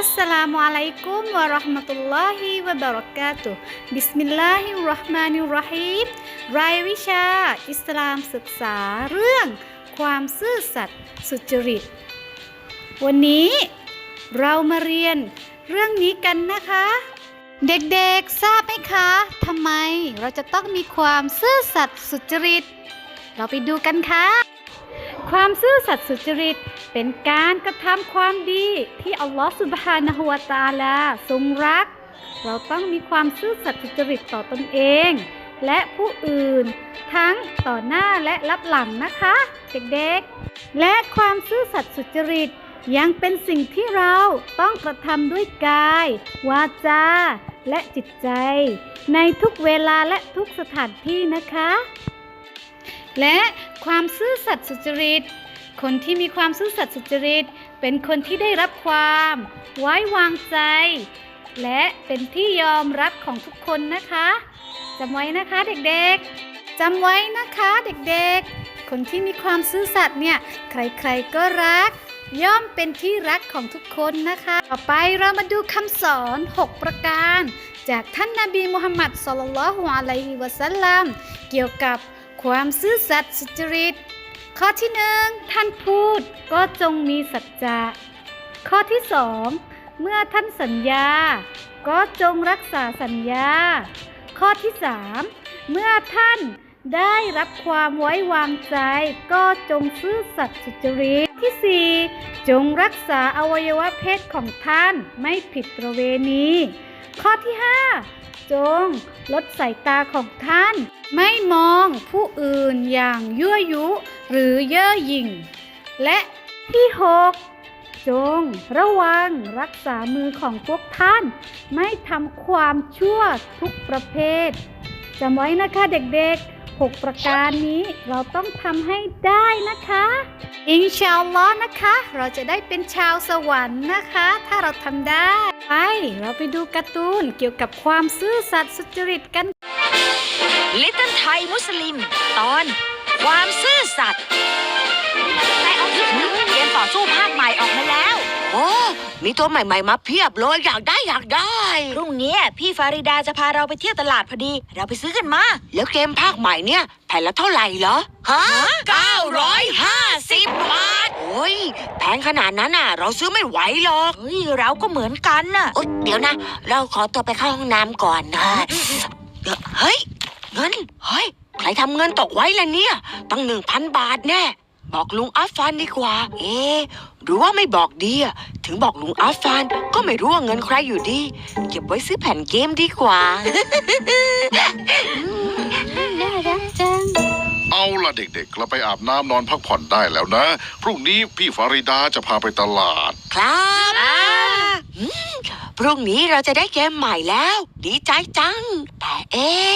อัสสลามุอะลัยกุมวะเราะห์มะตุลลอฮิวะบะเราะกาตุฮ์บิสมิลลาฮิรเราะห์มานิรายวิชา อิสลามศึกษาเรื่อง ความซื่อสัตย์สุจริต วันนี้เรามาเรียนเรื่องนี้กันนะคะ เด็กๆทราบไหมคะทำไมเราจะต้องมีความซื่อสัตย์สุจริต เราไปดูกันค่ะ ความซื่อสัตย์สุจริต เป็นการกระทำความดีที่อัลลอฮฺสุบฮานะฮูวะตาลาทรงรัก เราต้องมีความซื่อสัตย์สุจริตต่อตนเอง และผู้อื่นทั้งต่อหน้าและรับหลังนะคะ เด็กๆ และความซื่อสัตย์สุจริตยังเป็นสิ่งที่เราต้องกระทำด้วยกาย วาจา และจิตใจ ในทุกเวลาและทุกสถานที่นะคะ และความซื่อสัตย์สุจริต คนที่มีความซื่อสัตย์สุจริต เป็นคนที่ได้รับความ ไว้วางใจ และเป็นที่ยอมรับของทุกคนนะคะจำไว้นะคะเด็กๆจำไว้นะคะเด็กๆ คนที่มีความซื่อสัตย์เนี่ย ใครๆก็รัก ย่อมเป็นที่รักของทุกคนนะคะ ต่อไปเรามาดูคำสอน 6 ประการ จากท่านนาบีมุฮัมมัดสลลัลลอฮุอะลัยฮิวะสัลลัมเกี่ยวกับ ความซื่อสัตย์สุจริต ข้อที่หนึ่งท่านพูดก็จงมีสัจจะ ข้อที่สองเมื่อท่านสัญญา ก็จงรักษาสัญญา ข้อที่สามเมื่อท่านได้รับความไว้วางใจ ก็จงซื่อสัตย์สุจริตที่สี่จงรักษาอวัยวะเพศของท่านไม่ผิดประเวณี ข้อที่ห้าจงลดสายตาของท่าน ไม่มองผู้อื่นอย่างยั่วยุหรือเย่อหยิ่ง และที่หกจงระวังรักษามือของพวกท่าน ไม่ทำความชั่วทุกประเภทจำไว้นะคะเด็กๆ6 ประการนี้เราต้องทำให้ได้นะคะ อินชาอัลลอฮ์นะคะ เราจะได้เป็นชาวสวรรค์นะคะ ถ้าเราทำได้ ไป เราไปดูการ์ตูนเกี่ยวกับความซื่อสัตย์สุจริตกันลิตเติ้ลไทยมุสลิมตอน ความซื่อสัตย์เกมต่อสู้ภาคใหม่ออกมาแล้ว โอ้ มีตัวใหม่ๆมาเพียบเลยอยากได้อยากได้ พรุ่งนี้พี่ฟาริดาจะพาเราไปเที่ยวตลาดพอดี เราไปซื้อกันมา แล้วเกมภาคใหม่เนี่ย แผ่นละเท่าไหร่เหรอ ฮะ950บาทโอ้ยแพงขนาดนั้นน่ะ เราซื้อไม่ไหวหรอกเฮ้ยเราก็เหมือนกันน่ะโอ๊ยเดี๋ยวนะ เราขอตัวไปเข้าห้องน้ำก่อนนะเดี๋ยวเฮ้ยเงินเฮ้ยใครทำเงินตกไว้ล่ะเนี่ย ตั้งหนึ่งพันบาทแน่บอกลุงอัฟฟานดีกว่า เอ๊ะหรือว่าไม่บอกดีอะถึงบอกลุงอัฟฟานก็ไม่รู้ว่าเงินใครอยู่ดี เก็บไว้ซื้อแผ่นเกมดีกว่า ล่ะเด็กๆ เราไปอาบน้ำนอนพักผ่อนได้แล้วนะ พรุ่งนี้พี่ฟาริดาจะพาไปตลาด ครับอืมพรุ่งนี้เราจะได้เกมใหม่แล้ว ดีใจจัง แต่เอ๊ะ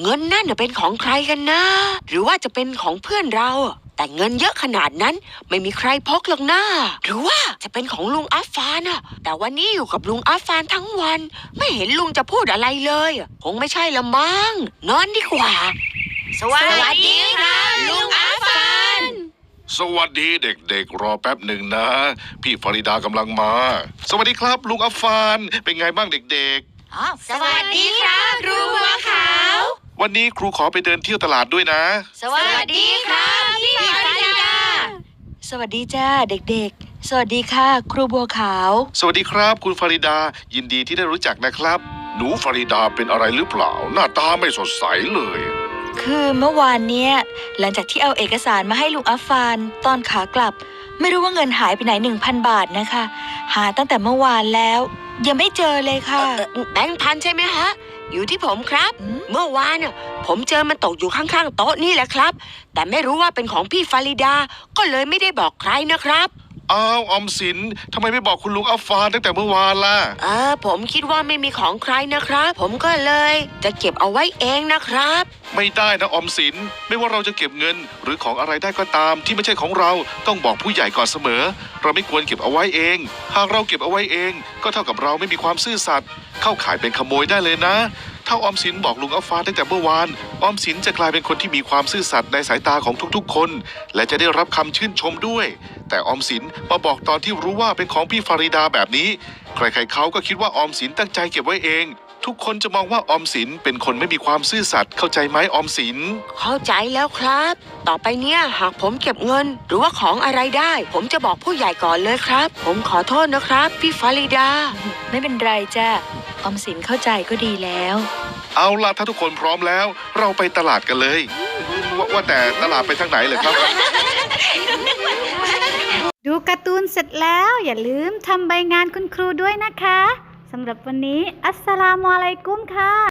เงินนั่นน่ะเป็นของใครกันนะ หรือว่าจะเป็นของเพื่อนเรา แต่เงินเยอะขนาดนั้นไม่มีใครพกหรอกนะหรือว่าจะเป็นของลุงอัฟฟานอะแต่วันนี้อยู่กับลุงอัฟฟานทั้งวัน ไม่เห็นลุงจะพูดอะไรเลย คงไม่ใช่ละมั้งนอนดีกว่า สวัสวัสดีครับลุงอัฟฟานสวัสดีเด็กๆ รอแป๊บหนึ่งนะ พี่ฟาริดากำลังมา สวัสดีครับลุงอัฟฟานเป็นไงบ้างเด็กสวัสดีครับลุงหัวขาว ๆ วันนี้ครูขอไปเดินเที่ยวตลาดด้วยนะ สวัสดีครับพี่ฟาริดา สวัสดีจ้าเด็กๆ สวัสดีค่ะ ครูบัวขาว สวัสดีครับ คุณฟาริดา ยินดีที่ได้รู้จักนะครับ หนูฟาริดาเป็นอะไรหรือเปล่า หน้าตาไม่สดใสเลย คือเมื่อวานเนี้ยหลังจากที่เอาเอกสารมาให้ลุงอัฟฟาน ตอนขากลับ ไม่รู้ว่าเงินหายไปไหนหนึ่งพันบาทนะคะ หาตั้งแต่เมื่อวานแล้ว ยังไม่เจอเลยค่ะเอ่อแบงค์พันใช่ไหมฮะ อยู่ที่ผมครับอืมเมื่อวานน่ะผมเจอมันตกอยู่ข้างๆโต๊ะนี่แหละครับ แต่ไม่รู้ว่าเป็นของพี่ฟาริดา ก็เลยไม่ได้บอกใครนะครับ อ้าวออมสินทำไมไม่บอกคุณลุงอัฟฟานตั้งแต่เมื่อวานล่ะ เออผมคิดว่าไม่มีของใครนะครับ ผมก็เลย จะเก็บเอาไว้เองนะครับ ไม่ได้นะออมสิน ไม่ว่าเราจะเก็บเงิน หรือของอะไรได้ก็ตาม ที่ไม่ใช่ของเราต้องบอกผู้ใหญ่ก่อนเสมอ เราไม่ควรเก็บเอาไว้เอง หากเราเก็บเอาไว้เอง ก็เท่ากับเราไม่มีความซื่อสัตย์เข้าข่ายเป็นขโมยได้เลยนะ ถ้าออมสินบอกลุงอัฟฟาตั้งแต่เมื่อวาน ออมสินจะกลายเป็นคนที่มีความซื่อสัตย์ในสายตาของทุกๆ คน และจะได้รับคำชื่นชมด้วย แต่ออมสินมาบอกตอนที่รู้ว่าเป็นของพี่ฟาริดาแบบนี้ ใครๆเขาก็คิดว่าออมสินตั้งใจเก็บไว้เอง ทุกคนจะมองว่าออมสินเป็นคนไม่มีความซื่อสัตย์เข้าใจไหมออมสิน เข้าใจแล้วครับ ต่อไปเนี่ยหากผมเก็บเงิน หรือว่าของอะไรได้ ผมจะบอกผู้ใหญ่ก่อนเลยครับ ผมขอโทษนะครับ พี่ฟาริดา ไม่เป็นไรจ้ะออมสินเข้าใจก็ดีแล้ว เอาล่ะถ้าทุกคนพร้อมแล้ว เราไปตลาดกันเลยวาว่าแต่ตลาดไปทางไหนเลยครับ ดูการ์ตูนเสร็จแล้ว อย่าลืมทำใบงานคุณครูด้วยนะคะสำหรับวันนี้ อัสสลามุอะลัยกุมค่ะ